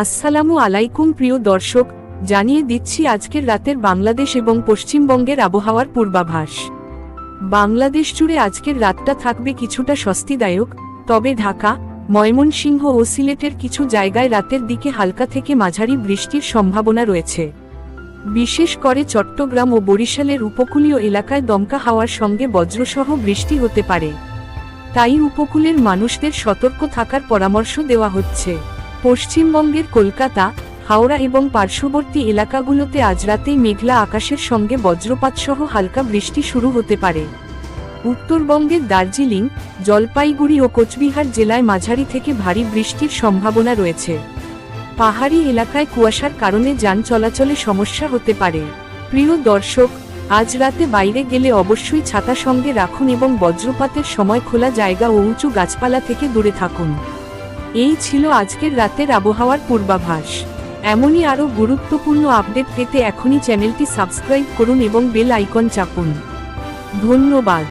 আসসালামু আলাইকুম প্রিয় দর্শক, জানিয়ে দিচ্ছি আজকের রাতের বাংলাদেশ এবং পশ্চিমবঙ্গের আবহাওয়ার পূর্বাভাস। বাংলাদেশ জুড়ে আজকের রাতটা থাকবে কিছুটা স্বস্তিদায়ক, তবে ঢাকা, ময়মনসিংহ ও সিলেটের কিছু জায়গায় রাতের দিকে হালকা থেকে মাঝারি বৃষ্টির সম্ভাবনা রয়েছে। বিশেষ করে চট্টগ্রাম ও বরিশালের উপকূলীয় এলাকায় দমকা হাওয়ার সঙ্গে বজ্রসহ বৃষ্টি হতে পারে। তাই উপকূলের মানুষদের সতর্ক থাকার পরামর্শ দেওয়া হচ্ছে। পশ্চিমবঙ্গের কলকাতা, হাওড়া এবং পার্শ্ববর্তী এলাকাগুলোতে আজ রাতেই মেঘলা আকাশের সঙ্গে বজ্রপাতসহ হালকা বৃষ্টি শুরু হতে পারে। উত্তরবঙ্গের দার্জিলিং, জলপাইগুড়ি ও কোচবিহার জেলায় মাঝারি থেকে ভারী বৃষ্টির সম্ভাবনা রয়েছে। পাহাড়ি এলাকায় কুয়াশার কারণে যান চলাচলে সমস্যা হতে পারে। প্রিয় দর্শক, আজ রাতে বাইরে গেলে অবশ্যই ছাতা সঙ্গে রাখুন এবং বজ্রপাতের সময় খোলা জায়গা ও উঁচু গাছপালা থেকে দূরে থাকুন। এই ছিল আজকের রাতের আবহাওয়ার পূর্বাভাস। এমনই আরও গুরুত্বপূর্ণ আপডেট পেতে এখনই চ্যানেলটি সাবস্ক্রাইব করুন এবং বেল আইকন চাপুন। ধন্যবাদ।